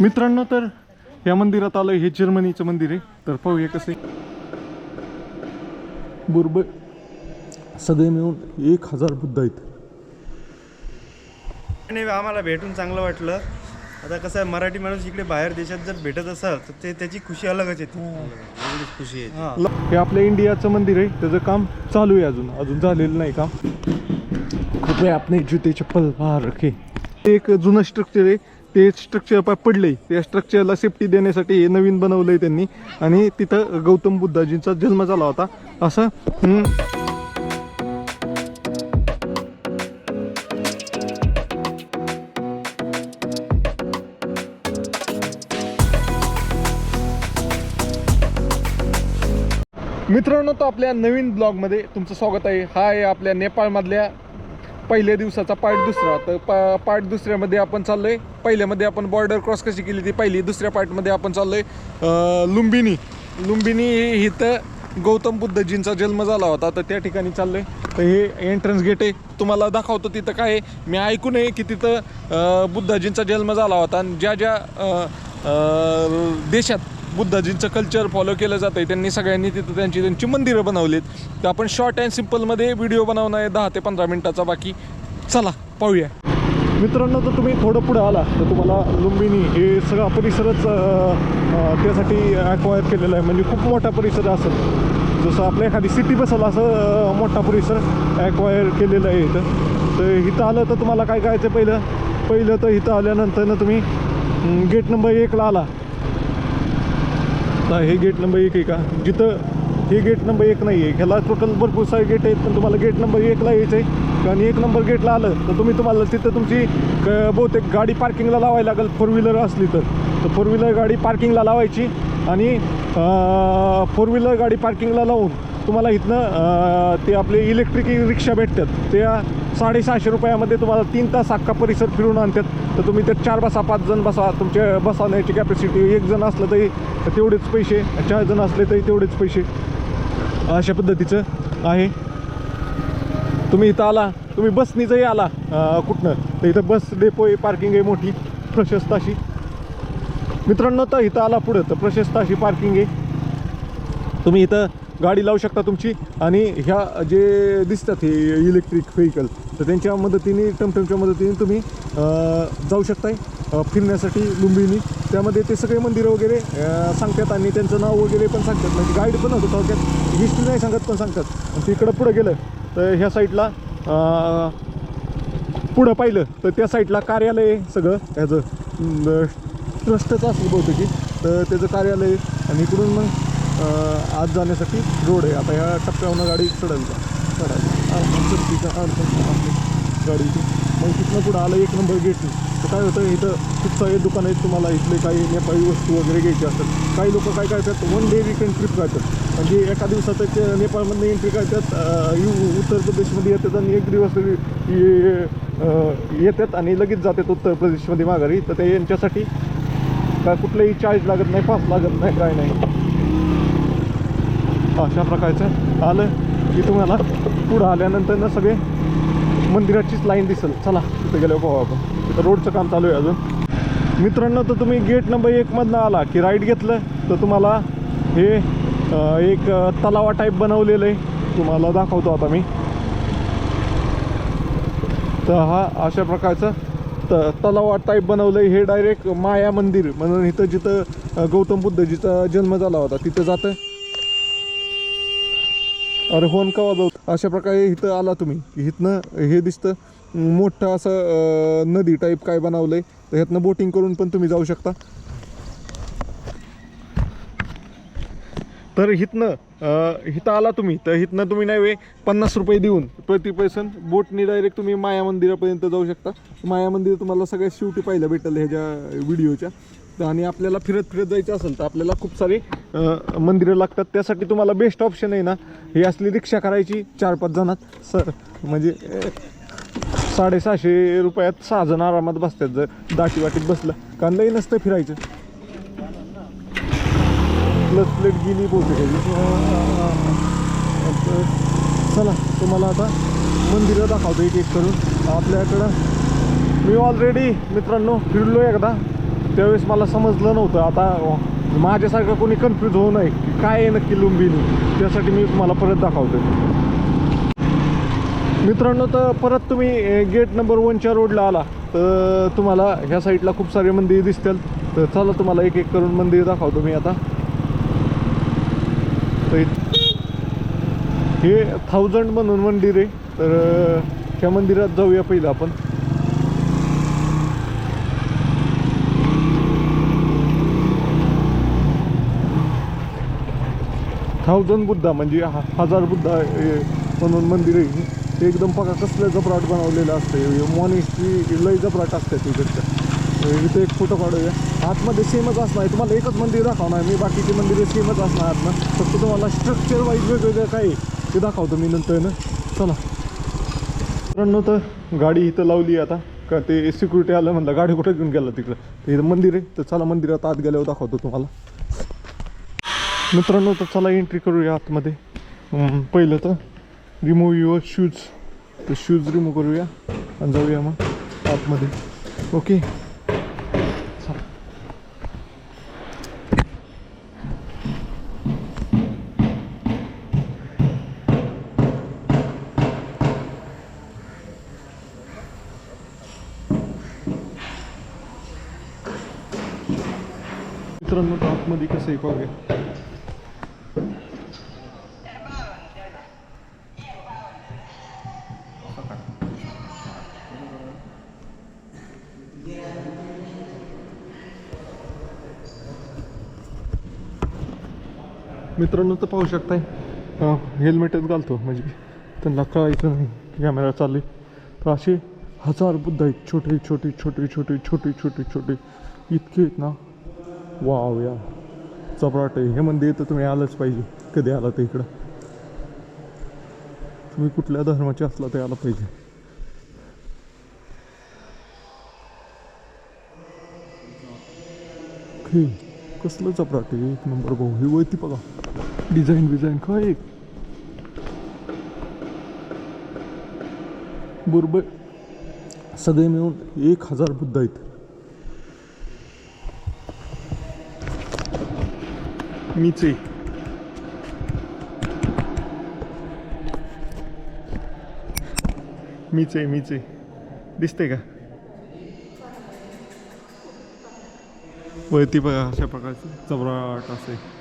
मित्रांनो तर या मंदिरात आलं हे जर्मनीचं मंदिर आहे. तर पाहूया कसं आहे. बुरब सगळे मिळून एक हजार बुद्ध आहेत. आणि आम्हाला भेटून चांगलं वाटलं. आता कसं आहे मराठी माणूस इकडे बाहेर देशात जर भेटत असाल तर ते त्याची खुशी अलगच येते. एवढीच खुशी आहे. हां. हे आपल्या इंडियाचं मंदिर आहे. त्याचं काम चालू आहे अजून. अजून झालेलं नाही काम. कृपया आपले जुते चप्पल बाहेर रखे. ते एक जुनं स्ट्रक्चर आहे. ते स्ट्रक्चर पडलंय. त्या स्ट्रक्चरला सेफ्टी देण्यासाठी हे नवीन बनवलंय त्यांनी. आणि तिथं गौतम बुद्धाजींचा जन्म झाला होता. असं मित्रांनो तो आपल्या नवीन ब्लॉगमध्ये तुमचं स्वागत आहे. हा आहे आपल्या नेपाळमधल्या पहिल्या दिवसाचा पार्ट दुसरा. तर पा पार्ट दुसऱ्यामध्ये आपण चाललोय. पहिल्यामध्ये आपण बॉर्डर क्रॉस कशी केली ती पहिली दुसऱ्या पार्टमध्ये आपण चाललो आहे लुंबिनी. लुंबिनी हे इथं गौतम बुद्धजींचा जन्म झाला होता. तर त्या ठिकाणी चाललोय. तर हे एंट्रन्स गेट आहे. तुम्हाला दाखवतो तिथं काय आहे. मी ऐकून आहे की तिथं बुद्धाजींचा जन्म झाला होता. आणि ज्या ज्या देशात बुद्धाजींचं कल्चर फॉलो केलं जातं आहे त्यांनी सगळ्यांनी तिथं त्यांची त्यांची मंदिरं बनवलीत. तर आपण शॉर्ट अँड सिम्पलमध्ये व्हिडिओ बनवणार आहे. दहा ते पंधरा मिनटाचा बाकी. चला पाहूया. मित्रांनो जर तुम्ही थोडं पुढं आला तर तुम्हाला लुंबिनी हे सगळा परिसरच त्यासाठी ॲक्वायर केलेला आहे. म्हणजे खूप मोठा परिसर असेल जसं आपल्या एखादी सिटी बसला असं मोठा परिसर ॲक्वायर केलेला आहे इथं. तर इथं आलं तर तुम्हाला काय करायचं पहिलं? पहिलं तर इथं आल्यानंतर ना तुम्ही गेट नंबर एकला आला. आता हे गेट नंबर एक आहे का? जिथं हे गेट नंबर एक नाही आहे ह्याला टोटल भरपूर सारे गेट आहेत पण तुम्हाला गेट नंबर एकला यायचं आहे आणि एक नंबर गेटला आलं तर तुम्ही तुम्हाला तिथं तुमची बहुतेक गाडी पार्किंगला लावायला लागेल फोर व्हीलर असली तर. फोर व्हीलर गाडी पार्किंगला लावायची आणि फोर व्हीलर गाडी पार्किंगला लावून तुम्हाला इथनं ते आपले इलेक्ट्रिक रिक्षा भेटतात. त्या साडेसहाशे रुपयामध्ये तुम्हाला तीन तास अख्खा परिसर फिरून आणतात. तर तुम्ही तर चार बसा पाच जण बसा तुमच्या बसवण्याची कॅपॅसिटी एक जण असलं तरी तेवढेच पैसे चार जण असले तरी तेवढेच पैसे. अशा पद्धतीचं आहे. तुम्ही इथं आला तुम्ही बसनी जरी आला कुठनं? तर इथं बस डेपो आहे पार्किंग आहे मोठी प्रशस्त अशी. मित्रांनो तर इथं आला पुढं तर प्रशस्त अशी पार्किंग आहे. तुम्ही इथं गाडी लावू शकता तुमची. आणि ह्या जे दिसतात हे इलेक्ट्रिक व्हेकल तर त्यांच्या मदतीने टमटमच्या मदतीने तुम्ही जाऊ शकताय. फिरण्यासाठी लुंबिनी. त्यामध्ये ते सगळे मंदिरं वगैरे सांगतात आणि त्यांचं नाव वगैरे पण सांगतात. म्हणजे गाईड पण होतं थोडक्यात. हिस्ट्री नाही सांगत पण सांगतात. आणि तिकडं पुढं गेलं तर ह्या साईडला पुढं पाहिलं तर त्या साईडला कार्यालय सगळं. ह्याचं ट्रस्टचं असेल बहुतेक. तर त्याचं कार्यालय आणि इकडून मग आत जाण्यासाठी रोड आहे. आता ह्या टप्प्यावरनं गाडी चढेल चढायला. अडचण अडचण आपली गाडीची. मग तिथनं पुढं आलं एक नंबर गेटने तर काय होतं इथं खूप सारे दुकानं आहेत तुम्हाला इथले काही नेपाळी वस्तू वगैरे घ्यायची असतात. काही लोक काय करतात वन डे विकेंड ट्रिप करतात. म्हणजे एका दिवसातच ते नेपाळमधनं एंट्री करतात यू- उत्तर प्रदेशमध्ये येतात आणि एक दिवस ये- येतात आणि लगेच जातात उत्तर प्रदेशमध्ये माघारी. तर ते यांच्यासाठी काय कुठलंही चार्ज लागत नाही पास लागत नाही काय नाही. अशा प्रकारचं आलं की तुम्हाला पुढं आल्यानंतर ना सगळे मंदिराचीच लाईन दिसेल. चला तिथं गेल्यावर पाहू आपण. तिथं रोडचं काम चालू आहे अजून. मित्रांनो तर तुम्ही गेट नंबर एकमधनं आला की राईट घेतलं तर तुम्हाला हे एक तलावा टाईप बनवलेलं आहे. तुम्हाला दाखवतो आता मी. तर हा अशा प्रकारचं त तलावा टाईप बनवलं आहे हे डायरेक्ट माया मंदिर म्हणून इथं जिथं गौतम बुद्धजीचा जन्म झाला होता तिथं जातं. अरे होन का जाऊ? अशा प्रकारे इथं आला तुम्ही. की इथनं हे दिसतं मोठं असं नदी टाईप काय बनवलंय. तर ह्यातनं बोटिंग करून पण तुम्ही जाऊ शकता. तर हिथनं हिथं आला तुम्ही. तर हिथनं तुम्ही नाही वे पन्नास रुपये देऊन प्रति पर्सन बोटनी डायरेक्ट तुम्ही माया मंदिरापर्यंत जाऊ शकता. माया मंदिर तुम्हाला सगळ्यात शेवटी पाहिलं भेटेल ह्याच्या व्हिडिओच्या आणि आपल्याला फिरत फिरत जायचं असेल तर आपल्याला खूप सारी मंदिरं लागतात. त्यासाठी तुम्हाला बेस्ट ऑप्शन आहे ना ही असली रिक्षा करायची चार पाच जणात. सर म्हणजे साडेसहाशे रुपयात सहा जण आरामात बसतात जर दाटी वाटीत बसलं. कारण लई नसतं फिरायचं. प्लस प्लेट गेली बोलते चला तुम्हाला आता मंदिरं दाखवतो एक एक करून. आपल्याकडं मी ऑलरेडी मित्रांनो फिरलो एकदा. त्यावेळेस मला समजलं नव्हतं. आता माझ्यासारखं कोणी कन्फ्यूज होऊ नये. की काय आहे नक्की लुंबिनी त्यासाठी मी तुम्हाला परत दाखवतो मित्रांनो तर परत तुम्ही गेट नंबर वनच्या रोडला आला. तर तुम्हाला ह्या साईडला खूप सारे मंदिर दिसतील. तर चला तुम्हाला एक एक करून मंदिर दाखवतो मी आता. तर हे थाउजंड म्हणून मंदिर आहे. तर ह्या त्या मंदिरात जाऊया पहिलं आपण. थाउजंड बुद्धा म्हणजे हा हजार बुद्धा म्हणून मंदिर आहे. ते एकदम पका कसलं जपराट बनवलेलं असतं मॉनिस्ट्री लय जपराट असतात तिकडच्या इथे एक फोटो काढूया. आतमध्ये सेमच असणार. तुम्हाला एकच मंदिर दाखवणार मी. बाकीची मंदिरे सेमच असणार आतनं. फक्त तुम्हाला स्ट्रक्चर वाईज वेगवेगळं काय ते दाखवतो मी नंतर ना. चला. मित्रांनो तर गाडी इथं लावली आता. का ते सिक्युरिटी आलं म्हणलं गाडी कुठे घेऊन गेला तिकडं? ते इथं मंदिर आहे. तर चला मंदिरात आत गेल्यावर दाखवतो तुम्हाला. मित्रांनो तर चला एंट्री करूया आतमध्ये. पहिलं तर रिमूव्ह युअर शूज तर शूज रिमूव्ह करूया आणि जाऊया मग आतमध्ये. ओके मित्रांनो तर आतमध्ये कसं आहे पाहूया मित्रांनो तर पाहू शकताय. हेल्मेटच घालतो. म्हणजे त्यांना कळायचं नाही. कॅमेरा चालले. तर असे हजार बुद्ध आहेत. छोटे छोटे छोटे छोटे छोटे छोटे छोटे. इतके आहेत ना. वाव या चपराट आहे. हे मंदिर तर तुम्ही आलंच पाहिजे. कधी आला तर इकडं? तुम्ही कुठल्या धर्माचे असला ते आला पाहिजे. हे कसलं चपराट आहे? एक नंबर भाऊ. ही वळती बघा. डिझाईन बिझाईन काय एक बरोबर. सगळे मिळून एक हजार बुद्ध आहेत. मीच आहे मीच आहे मीच आहे दिसते का? वरती बघा अशा प्रकारचं. चौराट असे.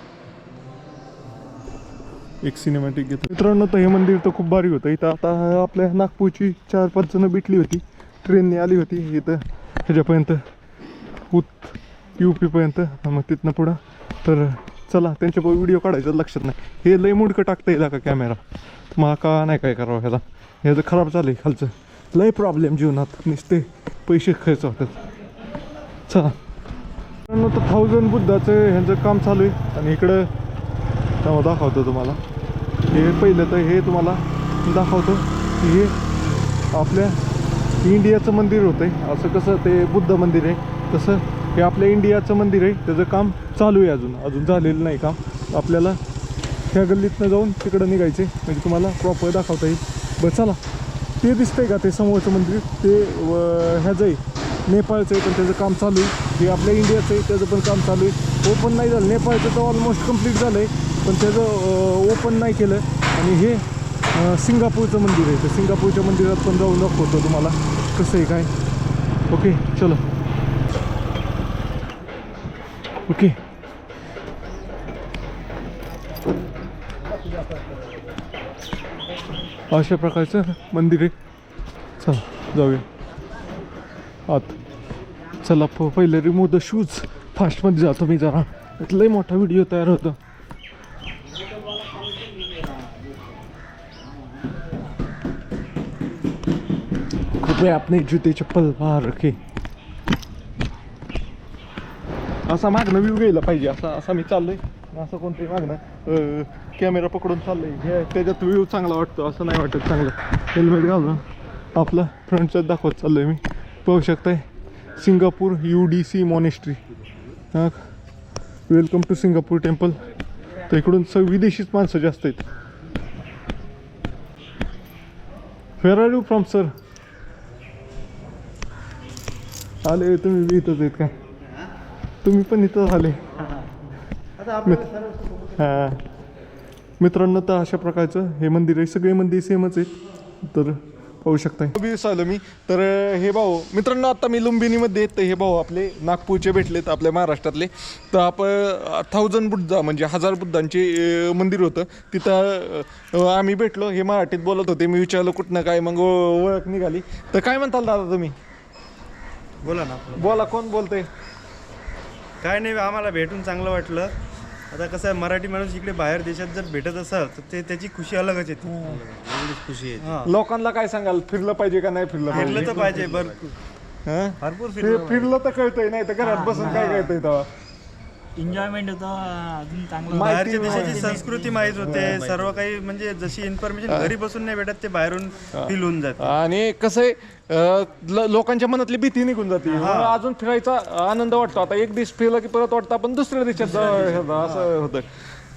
एक सिनेमॅटिक घेतो मित्रांनो तर हे मंदिर तर खूप भारी होतं. इथं आता आपल्या नागपूरची चार पाच जणं भेटली होती. ट्रेनने आली होती. इथं ह्याच्यापर्यंत उत यू पीपर्यंत मग तिथनं पुढं. तर चला त्यांच्या व्हिडिओ काढायचं लक्षात नाही. हे लय मुडकं टाकता येईल का कॅमेरा मला का नाही काय करावं ह्याला? ह्याचं खराब झालं आहे खालचं. लय प्रॉब्लेम जीवनात. नुसते पैसे खर्च होतात. चला. तर थाउजंड बुद्धाचं ह्यांचं काम चालू आहे. आणि इकडं दाखवतो तुम्हाला. हे पहिलं तर हे तुम्हाला दाखवतो. की हे आपल्या इंडियाचं मंदिर होतं आहे असं कसं ते बुद्ध मंदिर आहे. तसं हे आपल्या इंडियाचं मंदिर आहे. त्याचं काम चालू आहे अजून. अजून झालेलं नाही काम. आपल्याला ह्या गल्लीतनं जाऊन तिकडं निघायचे म्हणजे तुम्हाला प्रॉपर दाखवता येईल. बरं चला. ते दिसतंय का ते समोरचं मंदिर? ते व- ह्याचं आहे. नेपाळचं आहे पण त्याचं काम चालू आहे. हे आपल्या इंडियाचं आहे. त्याचं पण काम चालू आहे. हो, ओपन नाही झालं. नेपाळचं तर ऑलमोस्ट कंप्लीट झालं आहे पण त्याचं ओपन नाही केलं. आणि हे सिंगापूरचं मंदिर आहे. तर सिंगापूरच्या मंदिरात पण जाऊन दाखवतो तुम्हाला कसं आहे काय. ओके चलो. ओके. अशा प्रकारचं मंदिर आहे. चला जाऊया. आत. चला प पहिले रिमूव्ह द शूज फास्टमध्ये जातो मी जरा. यात लय मोठा व्हिडिओ तयार होतो. कृपया आपले जूते चप्पल बाहेर रखे। असा मागणं व्यू घ्यायला पाहिजे असा असा मी चाललोय. असं कोणतरी मागणं. कॅमेरा पकडून चाललंय. हे त्याच्यात व्ह्यू चांगला वाटतो असं नाही वाटत चांगलं. हेल्मेट घालून आपलं फ्रंटच्यात दाखवत चाललोय मी. पाहू शकताय Singapore U D C monastery हां वेलकम टू सिंगापूर टेम्पल तर इकडून स विदेशीच माणसं जास्त आहेत. फेर आर यू फ्रॉम सर आले तुम्ही बी इथंच आहेत काय तुम्ही पण इथं सर्व हा. मित्रांनो तर अशा प्रकारचं हे मंदिर आहे. सगळे मंदिर सेमच आहेत. तर पाहू शकताय. बीस आलो मी. तर हे भाऊ मित्रांनो आता मी लुंबिनीमध्ये तर हे भाऊ आपले नागपूरचे भेटलेत आपल्या महाराष्ट्रातले. तर आपण थाउजंड बुद्धा म्हणजे हजार बुद्धांचे मंदिर होतं. तिथं आम्ही भेटलो. हे मराठीत बोलत होते. मी विचारलं कुठनं काय मग ओळख निघाली. तर काय म्हणताल दादा तुम्ही? बोला ना बोला कोण बोलतंय? काय नाही आम्हाला भेटून चांगलं वाटलं. आता कसं आहे मराठी माणूस इकडे बाहेर देशात जर भेटत असाल तर ते त्याची खुशी अलगच येते. एवढीच खुशी आहे हां. लोकांना काय सांगाल फिरलं पाहिजे का नाही फिरलं पाहिजे? फिरलं तर पाहिजे भरपूर. हं? भरपूर फिर- फिरलं फिरलं तर कळतंय नाही तर घरात बसून काय कळतंय तेव्हा? एन्जॉयमेंट होतं अजून चांगलं बाहेरच्या देशाची संस्कृती माहीत होते. सर्व काही म्हणजे जशी इन्फॉर्मेशन घरी बसून नाही भेटत ते बाहेरून फील होऊन जाते. आणि कसं आहे लोकांच्या मनातली भीती निघून जाते. मग अजून फिरायचा आनंद वाटतो. आता एक दिवस फिरलं की परत वाटतं आपण दुसऱ्या देशात असं होतं.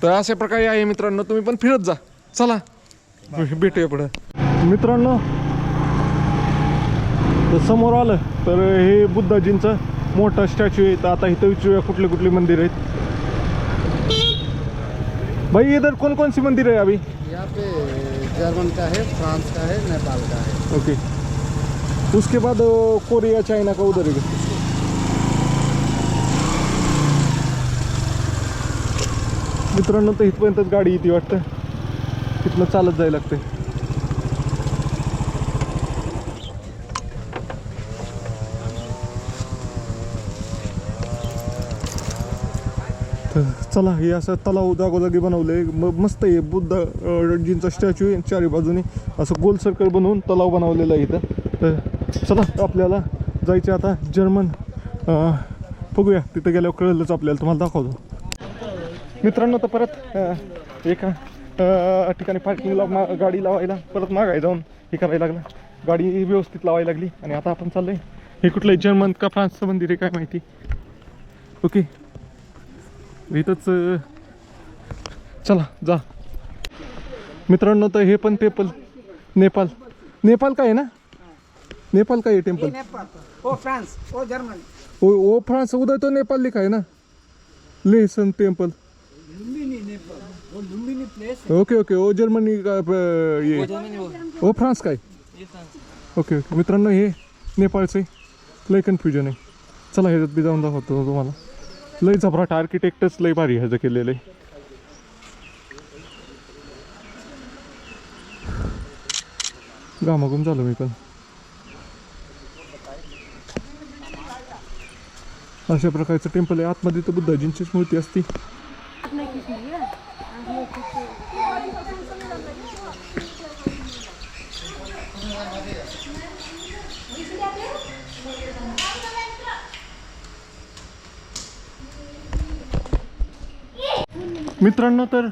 तर अशा प्रकारे आहे मित्रांनो तुम्ही पण फिरत जा. चला भेटूया पुढं. मित्रांनो तर समोर आलं तर हे बुद्धाजींचं मोठं स्टॅच्यू आहे. तर आता इथं विचारूया कुठले कुठले मंदिर आहेत? भाई इधर कौन कौन सी मंदिर है अभी? यहाँ पे जर्मन का है फ्रांस का है नेपाल का है। ओके. उसके बाद कोरिया चाइना का उधर है. मित्रांनो तर इथपर्यंतच गाडी येते वाटतं. तिथनं चालत जायला लागते तर चला हे असं तलाव जागोजागी बनवलं मग मस्त आहे. बुद्ध रणजींचा स्टॅच्यू आहे. चारी बाजूने असं गोल सर्कल बनवून तलाव बनवलेला आहे इथं. तर चला आपल्याला जायचं आता जर्मन बघूया. तिथं गेल्यावर कळलंच आपल्याला. तुम्हाला दाखवतो. मित्रांनो तर परत एका ठिकाणी पार्किंगला मा गाडी लावायला परत मागाय जाऊन हे करायला लागलं. गाडी व्यवस्थित लावायला लागली. आणि आता आपण चाललोय. हे कुठलं जर्मन का फ्रान्सचं मंदिर आहे काय माहिती? ओके. इथंच चला जा. मित्रांनो तर हे पण टेम्पल नेपाल. नेपाल काय आहे ना? नेपाल काय आहे टेम्पल? ओ France. Oh German. Oh oh France उधर तो नेपाल लिखा है ना? Lesson temple. Okay okay. ओ जर्मनी का अ, ये. ओ फ्रान्स काय? Okay okay. मित्रांनो हे नेपाळचे लय कन्फ्युजन आहे. चला ह्याच्यात बी जाऊन दाखवतो तुम्हाला. लय झबराट आर्किटेक्टच लय भारी ह्याचं केलेलं आहे. घामाघूम झालो मी पण. अशा प्रकारचं टेम्पल आहे. आतमध्ये तर बुद्धाजींचीच मूर्ती असती. मित्रांनो तर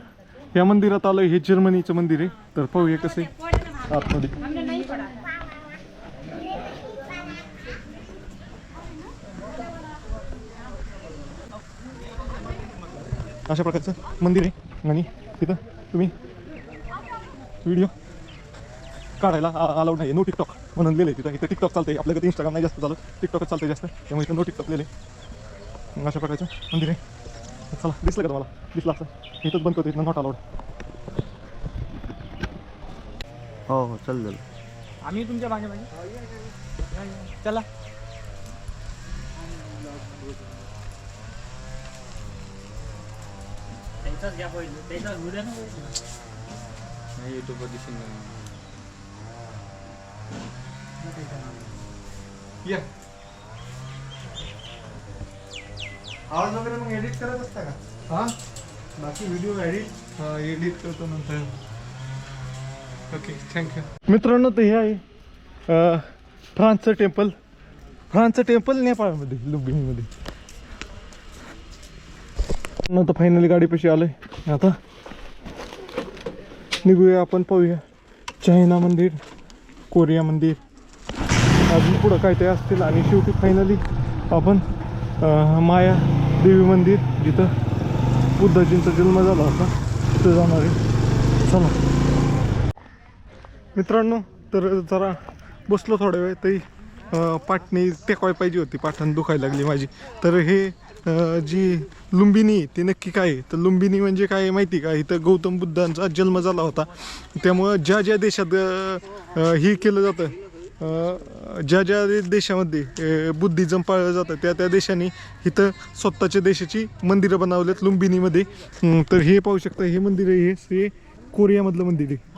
या मंदिरात आलं हे जर्मनीचं मंदिर आहे. तर पाहूया कसं आहे. आतमध्ये. अशा प्रकारचं मंदिर आहे. आणि तिथं तुम्ही व्हिडिओ काढायला अलाउड नाही नो टिकटॉक म्हणून लिहिलं तिथं. इथं टिकटॉक चालतंय. आपल्याकडे इंस्टाग्राम नाही जास्त चालत. टिकटॉकच चालतंय जास्त. त्यामुळे इथं नो टिकटॉक लिहिले अशा प्रकारचं मंदिर आहे. चला दिसलं का तुम्हाला? दिसलं असं. इथंच बंद करतो इथं नॉट अलाउड हो हो चल झालं आम्ही तुमच्या मागे मागे. चला. त्यांचाच त्याचा युट्यूबवर दिसेल. या. आवाज वगैरे मग एडिट करत असता का? हां? बाकी व्हिडिओ एडिट हा एडिट करतो नंतर. ओके थँक्यू मित्रांनो तर हे आहे फ्रान्सचं टेम्पल. फ्रान्सचं टेम्पल नेपाळमध्ये लुंबिनीमध्ये नंतर फायनली गाडीपाशी आलोय. आता निघूया आपण पाहूया. चायना मंदिर कोरिया मंदिर. अजून पुढं काय ते असतील आणि शेवटी फायनली आपण माया देवी मंदिर जिथं बुद्धाजींचा जन्म झाला होता तिथं जाणार आहे. चला. मित्रांनो तर जरा बसलो थोड्या वेळ तरी पाटणी टेकवाय पाहिजे होती पाठाण दुखायला लागली माझी. तर हे जी लुंबिनी ती नक्की काय आहे? तर लुंबिनी म्हणजे काय माहिती का? इथं गौतम बुद्धांचा जन्म झाला होता. त्यामुळं ज्या ज्या देशात हे केलं जातं ज्या ज्या देशामध्ये बुद्धिजम बुद्धिझम पाळलं जातं त्या त्या देशाने इथं स्वतःच्या देशाची मंदिरं बनवलेत लुंबिनीमध्ये तर हे पाहू शकता हे मंदिर आहे हे- हे कोरियामधलं मंदिर आहे.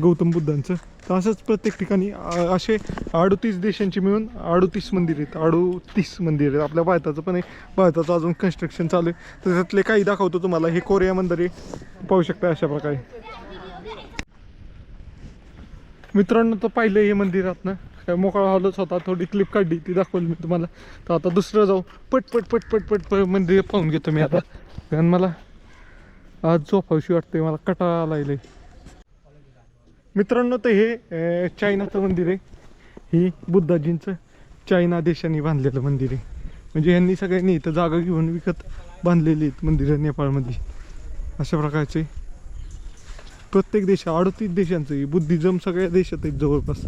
गौतम बुद्धांचं. तर असंच प्रत्येक ठिकाणी असे अडोतीस देशांची मिळून अडोतीस मंदिर आहेत. अडोतीस मंदिर आहेत. आपल्या भारताचं पण आहे. भारताचं अजून कन्स्ट्रक्शन चालू आहे. तर त्यातले काही दाखवतो तुम्हाला. हे कोरिया मंदिर आहे. पाहू शकता अशा प्रकारे. मित्रांनो तर पाहिलं हे मंदिरातनं काय मोकळा हॉलच होता. थोडी क्लिप काढली ती दाखवली मी तुम्हाला. तर आता दुसरं जाऊ. पट पट पट पट पट मंदिर पाहून घेतो मी आता. कारण मला आज झोपावशी वाटते मला कटाळा लागले मित्रांनो तर हे चायनाचं मंदिर आहे. ही बुद्धाजींचं चायना देशाने बांधलेलं मंदिर आहे. म्हणजे यांनी सगळ्यांनी इथं जागा घेऊन विकत बांधलेली आहेत मंदिरं नेपाळमध्ये. अशा प्रकारचे प्रत्येक देश अडतीस देशांचं आहे. बुद्धिझम सगळ्या देशात आहेत जवळपास.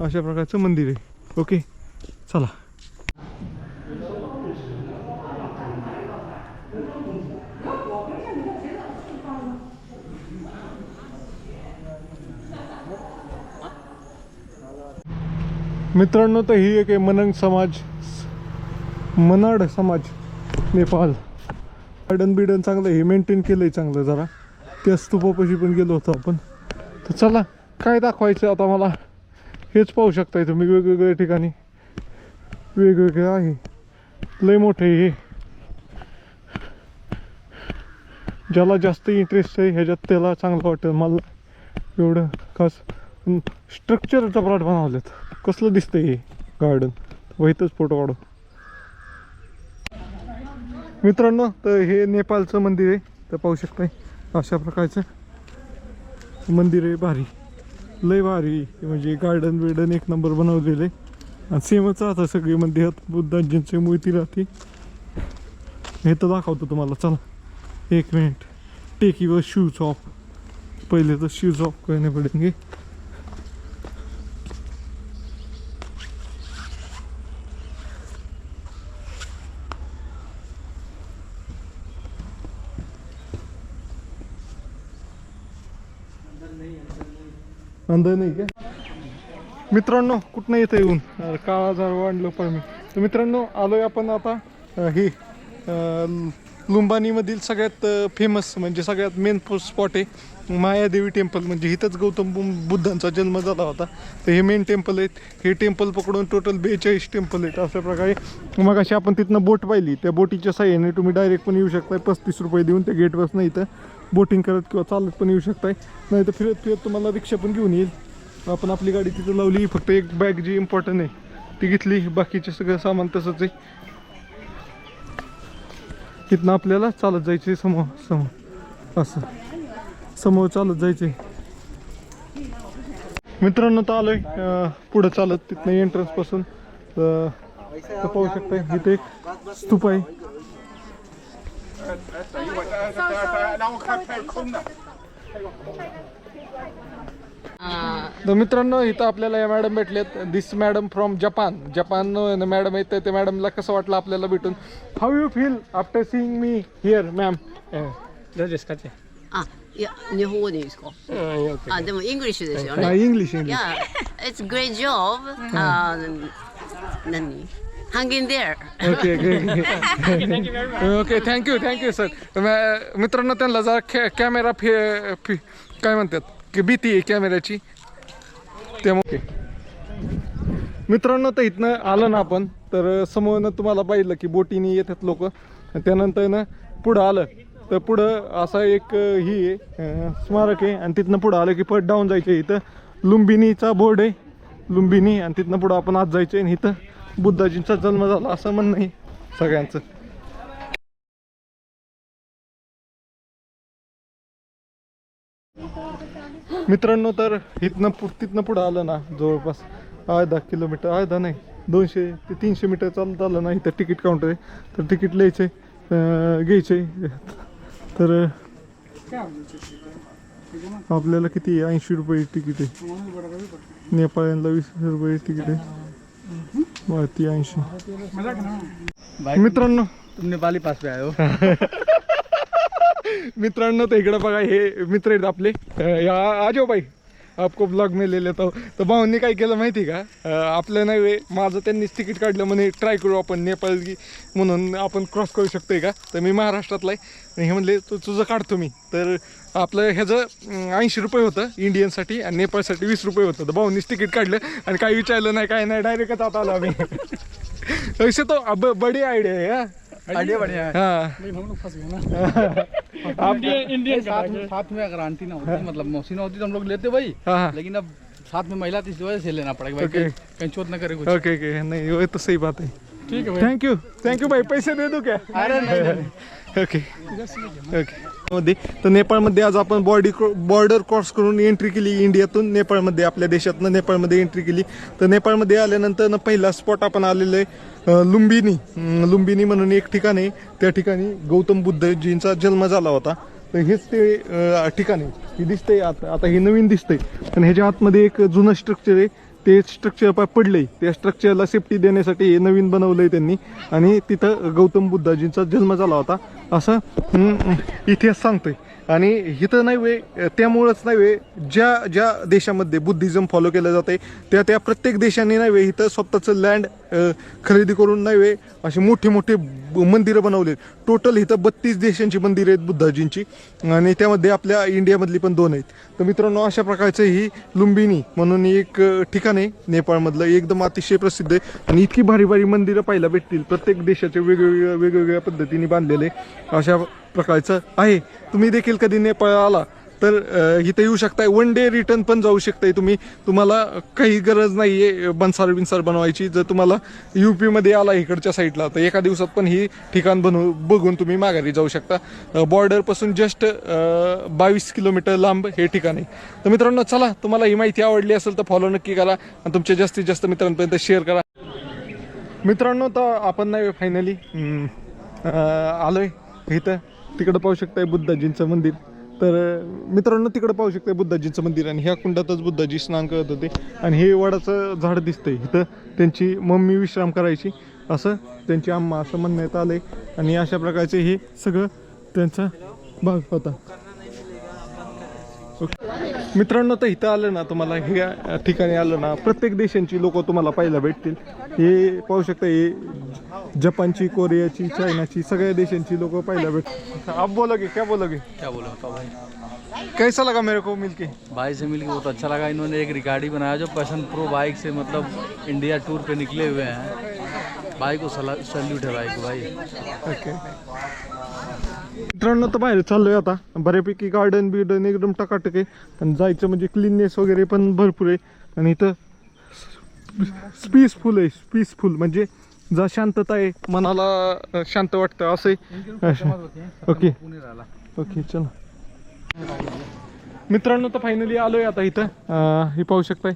अशा प्रकारचं मंदिर आहे. ओके? चला. मित्रांनो तर ही एक आहे मनंग समाज मनाड समाज नेपाळ गार्डन बिडन चांगलं हे मेंटेन केलंय चांगलं जरा. त्या स्तूपापाशी पण गेलो होतो आपण. तर चला काय दाखवायचं आता मला? हेच पाहू शकताय तुम्ही वेगवेगळ्या ठिकाणी वेगवेगळे आहे. लय मोठे हे. ज्याला जास्त इंटरेस्ट आहे ह्याच्यात त्याला चांगलं वाटेल. मला एवढं खास स्ट्रक्चरचा प्लॉट बनवलेत. कसलं दिसतंय हे गार्डन वहीतच फोटो काढू मित्रांनो तर हे नेपाळचं मंदिर आहे. तर पाहू शकताय अशा प्रकारचं मंदिर आहे भारी. लय भारी म्हणजे गार्डन बिर्डन एक नंबर बनवलेलं आहे. आणि सेमच राहतं सगळी मंदिरात बुद्धांजींची मूर्ती राहते. हे तर दाखवतो तुम्हाला. चला एक minute take your shoes off पहिले तर शूज ऑफ करणे पडेंगे अंदर नाही का? मित्रांनो कुठनं येतं येऊन? काळा झाड वाढलो पण मी. तर मित्रांनो आलोय आपण आता ही लुंबानीमधील सगळ्यात फेमस म्हणजे सगळ्यात मेन स्पॉट आहे मायादेवी टेम्पल म्हणजे इथंच गौतम बु- बुद्धांचा जन्म झाला होता. तर हे मेन टेम्पल आहेत. हे टेम्पल पकडून टोटल बेचाळीस टेम्पल आहेत. अशा प्रकारे मग अशी आपण तिथनं बोट पाहिली. त्या बोटीच्या साह्याने तुम्ही डायरेक्ट पण येऊ शकताय. पस्तीस रुपये देऊन त्या गेटपासून इथं. बोटिंग करत किंवा चालत पण येऊ शकताय. नाही तर फिरत फिरत तुम्हाला रिक्षा पण घेऊन येईल. आपण आपली गाडी तिथं लावली फक्त एक बॅग जी इम्पॉर्टंट आहे ती घेतली. बाकीचे सगळं सामान तसंच आहे. तिथनं आपल्याला चालत जायचे समोर समोर. असं. समोर चालत जायचे मित्रांनो तर आलोय पुढं चालत. तिथनं एंट्रन्सपासून तर पाहू शकताय इथे एक स्तूप आहे. तर मित्रांनो इथं आपल्याला या मॅडम भेटलेत this madam from Japan Japan madam आहेत त्या मॅडमला कसं वाटलं आपल्याला भेटून how you feel after seeing me here ma'am どうですかってあ、いや、日本語でいいですか。あ、でも、イングリッシュですよね。 English English Yeah, it's great job. Uh,何 Hang in there. Okay okay thank you thank you sir मित्रांनो त्यांना जरा कॅ कॅमेरा फि फि काय म्हणतात? की भीती आहे कॅमेऱ्याची त्यामुळे मित्रांनो तर इथनं आलं ना आपण तर समोरनं तुम्हाला पाहिलं की बोटीने येतात लोक. त्यानंतर ना पुढं आलं. तर पुढं असा एक अं, ही आहे अं, स्मारक आहे. आणि तिथनं पुढं आलं की परत डाऊन जायचं इथं. लुंबिनीचा बोर्ड आहे. लुंबिनी आणि तिथनं पुढं आपण आत जायचं आणि इथं. बुद्धाजींचा जन्म झाला असं म्हणणं आहे सगळ्यांचं. मित्रांनो तर इथनं पु तिथनं पुढं आलं ना जवळपास अर्धा किलोमीटर अर्धा नाही दोनशे ते तीनशे मीटर चालत आलं ना इथं तिकीट काउंटर आहे. तर तिकीट लिहायचे आहे घ्यायचं आहे तर आपल्याला किती ऐंशी रुपये तिकीट आहे. नेपाळ्यांना वीस रुपये तिकीट आहे. ती ऐंशी. मित्रांनो. तुम नेपाली पास पे हो. मित्रांनो तर इकडे बघा हे मित्र आहेत आपले. आजो बाई आपको ब्लॉग में ले लेता हूं. तर भाऊंनी काय केलं माहिती का? आपलं नाही वे माझं त्यांनीच तिकीट काढलं म्हणे ट्राय करू आपण नेपाळ की म्हणून आपण क्रॉस करू शकतोय का? तर मी महाराष्ट्रातला आहे. हे म्हणले तू तुझं काढतो मी. तर आपलं ह्याचं ऐंशी रुपये होतं इंडियनसाठी आणि नेपाळसाठी वीस रुपये होतं. तर भाऊंनीच तिकीट काढलं आणि काही विचारलं नाही काय नाही डायरेक्टच आता आलो आम्ही. वैसे तो अब बडी आयडिया है. हा आइडिया बढ़िया है हाँ. लेकिन हम लोग फंस गए ना. आप इंडियन इंडियन साथ में साथ में अगर आंटी ना होती मतलब मौसी ना होती तो हम लोग लेते भाई. हाँ लेकिन अब साथ में महिला थी इस वजह से लेना पड़ेगा भाई Okay. कहीं कहीं चोट ना करे कुछ। ओके ओके नहीं वो तो सही बात है। ठीक है भाई। थैंक यू थँक यू भाई. पैसे दे दू क्या? अरे नहीं ओके ओके मध्ये तर नेपाळमध्ये आज आपण बॉडी बॉर्डर क्रॉस करून एंट्री केली इंडियातून. नेपाळमध्ये आपल्या देशातनं नेपाळमध्ये एंट्री केली. तर नेपाळमध्ये आल्यानंतर पहिला स्पॉट आपण आलेलो आहे लुंबिनी. लुंबिनी म्हणून एक ठिकाण आहे. त्या ठिकाणी गौतम बुद्धजींचा जन्म झाला होता. तर हेच ते ठिकाण आहे. हे दिसतंय आता आता हे नवीन दिसतंय. पण ह्याच्या आतमध्ये एक जुनं स्ट्रक्चर आहे. ते स्ट्रक्चर पडलंय. त्या स्ट्रक्चरला सेफ्टी देण्यासाठी हे नवीन बनवलंय त्यांनी. आणि तिथं गौतम बुद्धाजींचा जन्म झाला होता. असं इतिहास सांगतोय. आणि इथं नाही वे त्यामुळंच नाही वे ज्या ज्या देशामध्ये बुद्धिझम फॉलो केलं जाते त्या त्या प्रत्येक देशाने नाही वे इथं स्वतःचं लँड खरेदी करून नाही वे असे मोठे मोठे ब- मंदिरं बनवले टोटल इथं बत्तीस देशांची मंदिरं आहेत बुद्धाजींची आणि त्यामध्ये आपल्या इंडियामधली पण दोन आहेत. तर मित्रांनो अशा प्रकारचं ही लुंबिनी म्हणून एक ठिकाण आहे नेपाळमधलं एकदम अतिशय प्रसिद्ध आहे. आणि इतकी भारी भारी मंदिरं पाहायला भेटतील प्रत्येक देशाचे वेगवेगळ्या वेगवेगळ्या पद्धतीने बांधलेले अशा प्रकारचं आहे. तुम्ही देखील कधी नेपाळ आला तर इथे येऊ शकताय. वन डे रिटर्न पण जाऊ शकताय तुम्ही. तुम्हाला काही गरज नाही आहे बनसार बिनसार बनवायची. जर तुम्हाला यू पीमध्ये आला इकडच्या साईडला तर एका दिवसात पण ही ठिकाण बनवू बघून तुम्ही माघारी जाऊ शकता. बॉर्डरपासून जस्ट बावीस किलोमीटर लांब हे ठिकाण आहे. तर मित्रांनो चला तुम्हाला ही माहिती आवडली असेल तर फॉलो नक्की करा आणि तुमच्या जास्तीत जास्त मित्रांपर्यंत शेअर करा. मित्रांनो तर आपण नाही फायनली आलोय इथं. तिकडं पाहू शकताय बुद्धाजींचं मंदिर. तर मित्रांनो तिकडं पाहू शकताय बुद्धाजींचं मंदिर आणि ह्या कुंडातच बुद्धाजी स्नान करत होते. आणि हे वडाचं झाड दिसतंय इथं. त्यांची मम्मी विश्राम करायची. असं त्यांची आम्हा असं म्हणण्यात आलंय. आणि अशा प्रकारचे हे सगळं त्यांचा भाग होता. मित्रांनो तर इथं आलं ना तुम्हाला ह्या ठिकाणी आलं ना प्रत्येक देशांची लोक तुम्हाला पाहायला भेटतील. हे पाहू शकता हे जपानची कोरियाची चायनाची सगळ्या देशांची लोक पाहायला भेटतील आप बोलोगे क्या बोलोगे क्या बोला बताओ भाई? कैसा लगा मेरे को मिलके? भाई से मिलकर बहुत अच्छा लगा। इन्होंने एक रिकॉर्ड बनाया जो पैशन प्रो बाइक से मतलब इंडिया टूर पे निकले हुए हैं। भाई को सल्यूट है भाई को भाई। ओके मित्रांनो तर बाहेर चाललोय आता. बऱ्यापैकी गार्डन बिर्डन एकदम टकाटक आहे. आणि जायचं म्हणजे क्लीननेस वगैरे पण भरपूर आहे. आणि इथं पीसफुल आहे पीसफुल म्हणजे जा शांतता आहे मनाला शांत वाटतं असं आहे ओके. ओके चला. मित्रांनो तर फायनली आलोय आता इथं. हे पाहू शकताय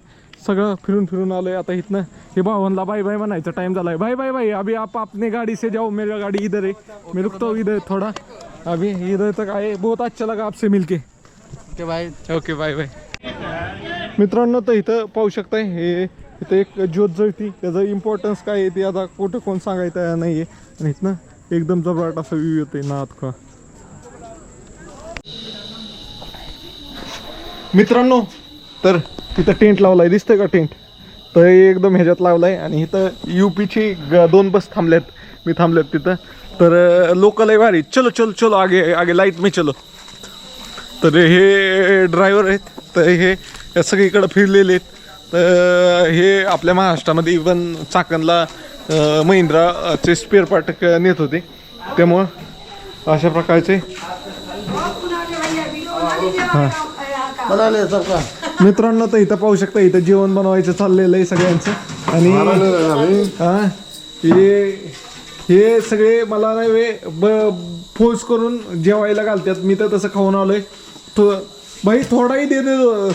सगळं फिरून फिरून आलोय आता इथनं. हे भावांना बाय बाय म्हणायचा टाइम झालाय. बाय बाय बाय अभी आप अपने गाड़ी से जाओ मेरा गाड़ी इधर है. मैं रुकता हूँ इधर थोड़ा. अभी इधर तक आए. बहुत अच्छा लगा आपसे मिलके. ओके भाई ओके बाय बाय मित्रांनो तर इथं पाहू शकताय हे इथं एक ज्योत जळती त्याचं इम्पॉर्टन्स काय आहे ते आता कुठं कोण सांगायचं नाही आहे आणि इथनं एकदम जबराट असा व्ह्यू येतोय नाथ का मित्रांनो तर तिथं टेंट लावलाय. दिसतंय का टेंट तर हे एकदम ह्याच्यात लावलाय. आणि इथं युपीची दोन बस थांबल्यात. मी थांबल्यात तिथं. तर लोकल आहे भारी चलो चलो चलो आगे आगे लाइट मी चलो. तर हे ड्रायव्हर आहेत. तर हे सगळीकडे फिरलेले आहेत. तर हे आपल्या महाराष्ट्रामध्ये इवन चाकणला महिंद्राचे स्पेअर पार्ट नेत होते. त्यामुळं अशा प्रकारचे. मित्रांनो तर इथं पाहू शकता इथं जेवण बनवायचं चाललेलं आहे सगळ्यांचं. आणि हा हे सगळे मला नाही वे ब फोर्स करून जेवायला घालतात. मी तर तसं खाऊन आलोय. तो भाई थोडाही दे दो,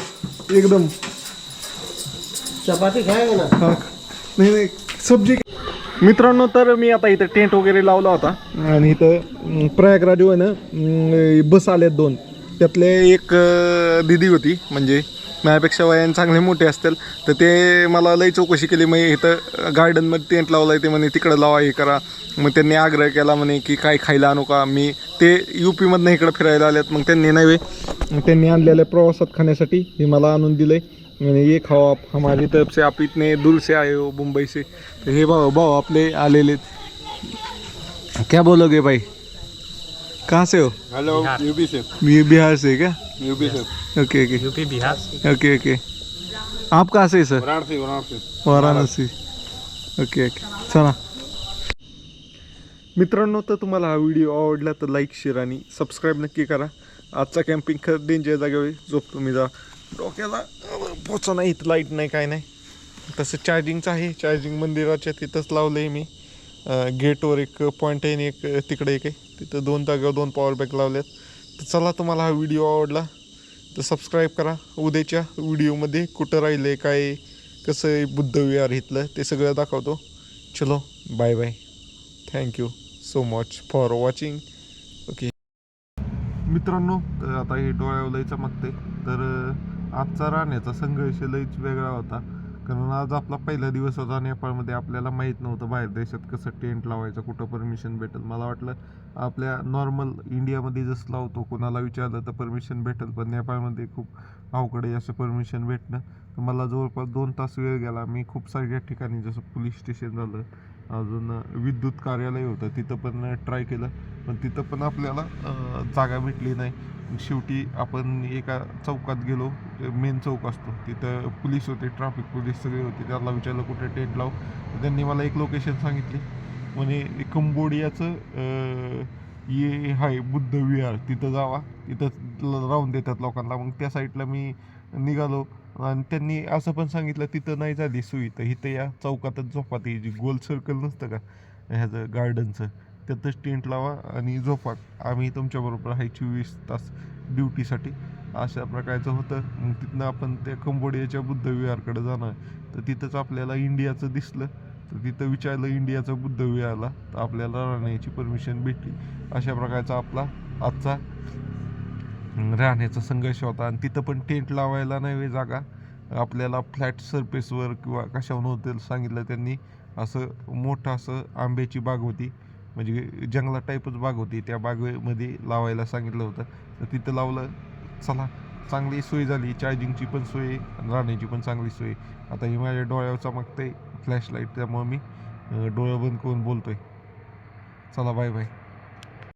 एकदम. चपाती खाएगा ना हा. नाही नाही सब्जी मित्रांनो तर मी आता इथं टेंट वगैरे लावला होता. आणि इथं प्रयागराज ना बस आल्यात दोन. त्यातले एक अं, दिदी होती म्हणजे माझ्यापेक्षा वयाने चांगले मोठे असतील तर ते मला लई चौकशी केली. मग इथं गार्डनमध्ये टेंट लावला आहे ते म्हणे तिकडं लावा हे करा. मग त्यांनी आग्रह केला म्हणे की काय खायला आणू का? मी ते यू पीमधनं इकडं फिरायला आलेत मग त्यांनी नव्हे मग त्यांनी आणलेल्या प्रवासात खाण्यासाठी हे मला आणून दिलं मैंने ये खाओ आप हमारी तरफ से आप इतने दूर से आए हो मुंबई से। तो हे भाऊ भाऊ आपले आलेले क्या बोलोगे भाई? कहाँ से हो? हेलो यूपी से। बिहार से क्या? यूपी से। Okay okay. UP Bihar okay okay. आप कहाँ से sir? Varanasi Varanasi. Varanasi. Okay okay. चला। मित्रांनो तर तुम्हाला हा व्हिडिओ आवडला तर लाईक शेअर आणि सबस्क्राईब नक्की करा. आजचा कॅम्पिंग खरं डेंजर जागेवर झोप तुम्ही जा. डोक्याला पोचा नाही इथं लाइट नाही काय नाही. तसं चार्जिंगचं आहे. चार्जिंग मंदिराच्या तिथंच लावलं आहे मी गेटवर एक पॉईंट आहे आणि एक तिकडे एक आहे. तिथं दोन जागेवर दोन पॉवर बँक लावल्यात. तर चला तुम्हाला हा व्हिडिओ आवडला तर सबस्क्राईब करा. उद्याच्या व्हिडिओमध्ये कुठं राहिलं आहे काय कसं आहे बुद्धविहार इथलं ते सगळं दाखवतो. चलो bye bye thank you so much for watching okay मित्रांनो तर आता हे डोळ्यावर चमकते तर आजचा राहण्याचा संघर्ष लयच वेगळा होता. कारण आज आपला पहिला दिवस होता नेपाळमध्ये आपल्याला माहीत नव्हतं बाहेर देशात कसं टेंट लावायचं कुठं परमिशन भेटेल. मला वाटलं आपल्या नॉर्मल इंडियामध्ये जसं लावतो कोणाला विचारलं तर परमिशन भेटेल पण नेपाळमध्ये खूप अवघड आहे असं परमिशन भेटणं. तर मला जवळपास दोन तास वेळ गेला. मी खूप साऱ्या ठिकाणी जसं पोलीस स्टेशन झालं अजून विद्युत कार्यालय होतं तिथं पण ट्राय केलं. पण तिथं पण आपल्याला जागा भेटली नाही. शेवटी आपण एका चौकात गेलो मेन चौक असतो. तिथं पोलीस होते ट्रॅफिक पोलीस सगळे होते. त्याला विचारलं कुठे टेंट लाव? त्यांनी मला एक लोकेशन सांगितली. म्हणे कंबोडियाचं ये हाय बुद्ध विहार. तिथं जावा. तिथं राहून देतात लोकांना. मग त्या साईडला मी निघालो. आणि त्यांनी असं पण सांगितलं तिथं नाही झाली सोयी तर इथं या चौकातच झोपा. ती जी गोल सर्कल नसतं का ह्याचं गार्डनचं त्यातच टेंट लावा आणि झोपा. आम्ही तुमच्याबरोबर आहे चोवीस तास ड्युटीसाठी अशा प्रकारचं होतं. मग तिथनं आपण त्या कंबोडियाच्या बुद्धविहारकडे जाणार. तर तिथंच आपल्याला इंडियाचं दिसलं. तर तिथं विचारलं इंडियाचं बुद्ध विहारला तर आपल्याला राहण्याची परमिशन भेटली. अशा प्रकारचा आपला आजचा राहण्याचा संघर्ष होता. आणि तिथं पण टेंट लावायला नाही जागा. आपल्याला फ्लॅट सरफेसवर किंवा कशावर होतं सांगितलं त्यांनी. असं मोठं असं आंब्याची बाग होती. म्हणजे जंगला टाईपच बाग होती. त्या बागेमध्ये लावायला सांगितलं होतं. तर तिथं लावलं. चला चांगली सोय झाली. चार्जिंगची पण सोय आणि राहण्याची पण चांगली सोय. आता ही माझ्या डोळ्यावर चमकते फ्लॅशलाईट त्यामुळं मी डोळं बंद करून बोलतोय. चला बाय बाय